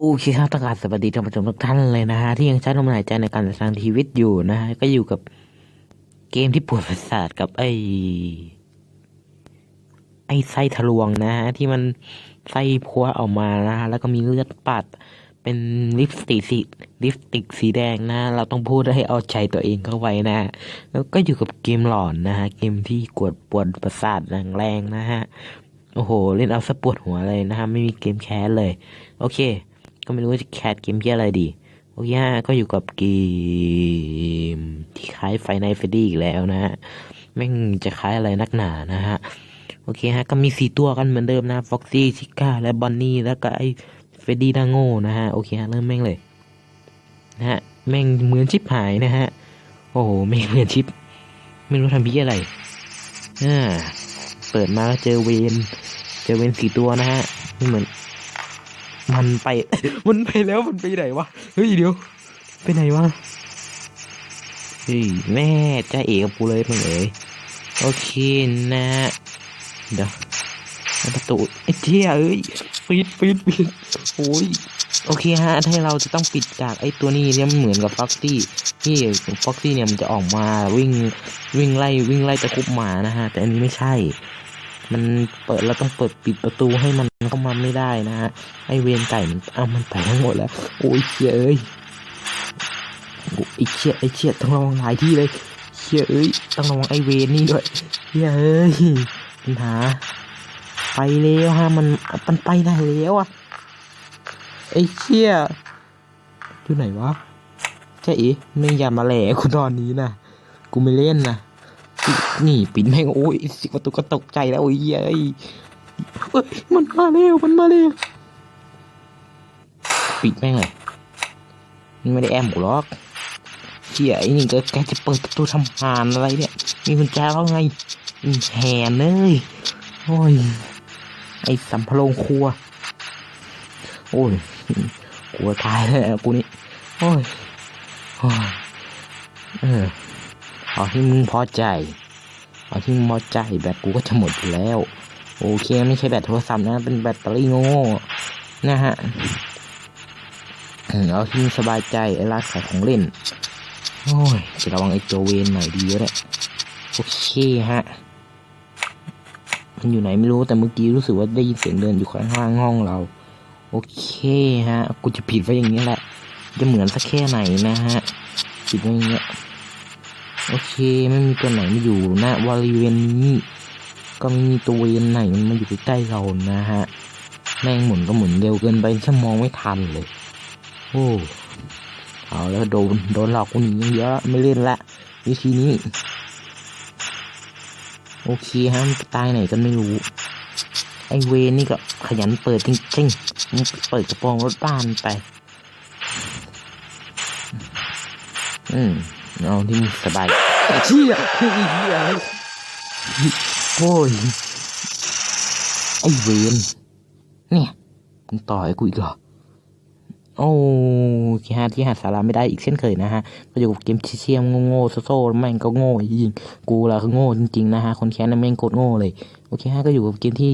โอเคครับต้องการสวัสดีท่านผู้ชมทุกท่านเลยนะฮะที่ยังใช้ลมหายใจในการสร้างชีวิตอยู่นะฮะก็อยู่กับเกมที่ปวดประสาทกับไอ้ไอ้ไส้ทะลวงนะฮะที่มันไส้พัวออกมานะฮะแล้วก็มีเลือดปัดเป็นลิปสติกสีลิปสติกสีแดงนะ เราต้องพูดให้เอาใจตัวเองเข้าไว้นะฮะแล้วก็อยู่กับเกมหลอนนะฮะเกมที่กวดปวดประสาทแรงๆนะฮะโอ้โห เล่นเอาสะปวดหัวเลยนะฮะไม่มีเกมแคสเลย โอเค ก็ไม่รู้ว่าจะแคสเกมเพี้ยอะไรดี โอเคฮะก็อยู่กับเกมที่คล้ายไฟในเฟดดี้อีกแล้วนะฮะแม่งจะคล้ายอะไรนักหนานะฮะ โอเคฮะ ก็มีสี่ตัวกันเหมือนเดิมนะฟ็อกซี่ชิก้าและบอนนี่แล้วก็ไอเฟดดี้ดาโง่นะฮะ โอเคฮะ เริ่มแม่งเลยนะฮะ แม่งเหมือนชิปหายนะฮะ โอ้โหแม่งเหมือนชิป ไม่รู้ทำพี่อะไรอ่าเปิดมาก็เจอเวน เจอเวนสี่ตัวนะฮะไม่เหมือน มันไป มันไปแล้วมันไปไหนวะ เฮ้ยเดี๋ยว ไปไหนวะเฮ้ยแม่จ้าเอกกับกูเลยมึงเอ๋ยโอเคนะฮะเดี๋ยวประตูไอ้เจี๊ยเอ้ยปิดปิดปิดโอ้ยโอเคฮะถ้าเราจะต้องปิดจากไอ้ตัวนี้เนี่ยมันเหมือนกับฟ็อกซี่ที่ฟ็อกซี่เนี่ยมันจะออกมาวิ่งวิ่งไล่วิ่งไล่ตะคุบหมานะฮะ แต่อันนี้ไม่ใช่ มันเปิดเราต้องเปิดปิดประตูให้มันเข้ามาไม่ได้นะฮะไอเวนไก่มันเอามันไปทั้งหมดแล้ว โอ้ยเชี่ยเอ้ยไอเชี่ยไอเชี่ยต้องระวังหลายที่เลยเชี่ยเอ้ยต้องระวังไอเวนนี่ด้วยเชี่ยเอ้ยปัญหา ไปแล้วฮะมันมันไปได้แล้วอะไอเชี่ยอยู่ไหนวะเจ๊อีไม่อย่ามาแหล่กูตอนนี้นะกูไม่เล่นนะ นี่ปิดแม่งโอ้ยสิประตูก็ตกใจแล้วโอ้ยเย้ยมันมาเร็วมันมาเร็วปิดแม่งเลยไม่ได้แอมกูหรอกเชี่ยไอ้นี่ก็แกจะเปิดประตูทำหานอะไรเนี่ย มีกุญแจแล้วไงแหนเลยโอ้ยไอ้สัมภโรงครัว โอ้ยกลัวตายเลยกูนี่โอ้ยโอ้ยเออ เอาที่มึงพอใจ เอาที่มึงพอใจแบตกูก็จะหมดแล้ว โอเค ไม่ใช่แบตโทรศัพท์นะ เป็นแบตเตอรี่โง่นะฮะเอาที่มึงสบายใจไอ้ร้านขายของเล่น โอ้ยจะระวังไอ้ตัวเวนหน่อยดีแล้วแหละโอเคฮะ มันอยู่ไหนไม่รู้แต่เมื่อกี้รู้สึกว่าได้ยินเสียงเดินอยู่ข้างล่างห้องเรา โอเคฮะ กูจะผิดไว้อย่างนี้แหละ จะเหมือนสักแค่ไหนนะฮะผิดไว้อย่างเงี้ย โอเคไม่มีตัวไหนมาอยู่น้าบริเวณนี้ก็ไม่มีตัวเวนไหนมันมาอยู่ใกล้เรานะฮะแม่งหมุนก็หมุนเร็วเกินไปฉันมองไม่ทันเลย โอ้เอาแล้วโดนโดนหลอกกูหนีเยอะไม่เล่นละวิธีนี้ โอเคฮะมันตายไหนกันไม่รู้ไอเวนนี่ก็ขยันเปิดจริงๆมึงเปิดกระโปรงรถบ้านไป อืม เอาที่มึงสบายเชี่ยเฮียโอ้ยไอเวนเนี่ยมึงต่อไอ้กูอีกเหรอ โอ้ที่ห้าที่หาสาระไม่ได้อีกเช่นเคยนะฮะก็อยู่กับเกมเชียมโง่ๆโซ่ๆแม่งก็โง่จริงกูละคือโง่จริงๆนะฮะคนแค้นนะแม่งโคตรโง่เลยโอเคฮะก็อยู่กับเกมที่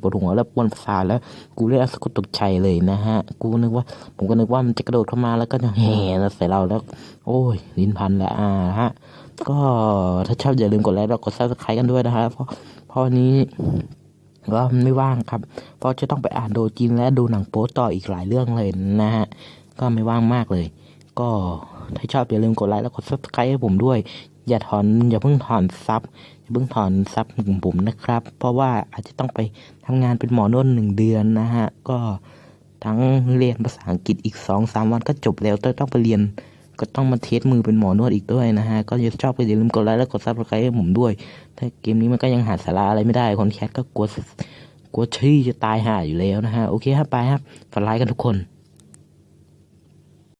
ปวดหัวและปวดประสาทแล้วกูเล่นสกดตกใจเลยนะฮะกูนึกว่า ผมก็นึกว่ามันจะกระโดดเข้ามาแล้วก็จะแห่ใส่เราแล้ว โอ้ยลิ้นพันละอ่าฮะก็ถ้าชอบอย่าลืมกดไลค์แล้วกดซับสไครต์กันด้วยนะฮะเพราะเพราะนี้ ก็ไม่ว่างครับ เพราะจะต้องไปอ่านโดจินและดูหนังโป๊ต่ออีกหลายเรื่องเลยนะฮะ ก็ไม่ว่างมากเลย ก็ถ้าชอบอย่าลืมกดไลค์แล้วกดซับสไครต์ให้ผมด้วย อย่าถอนอย่าเพิ่งถอนซับอย่าเพิ่งถอนซับของผมนะครับ เพราะว่าอาจจะต้องไปทำงานเป็นหมอนวดหนึ่งเดือนนะฮะ ก็ทั้งเรียนภาษาอังกฤษอีกสองสามวันก็จบแล้วต้องไปเรียน ก็ต้องมาเทสมือเป็นหมอนวดอีกด้วยนะฮะ ก็อย่าชอบก็อย่าลืมกดไลค์และกดซับสไครต์ให้ผมด้วย ถ้าเกมนี้มันก็ยังหาสาระอะไรไม่ได้ คนแคสก็กลัวกลัวชี่จะตายห่าอยู่แล้วนะฮะ โอเคครับไปครับฝันร้ายกันทุกคน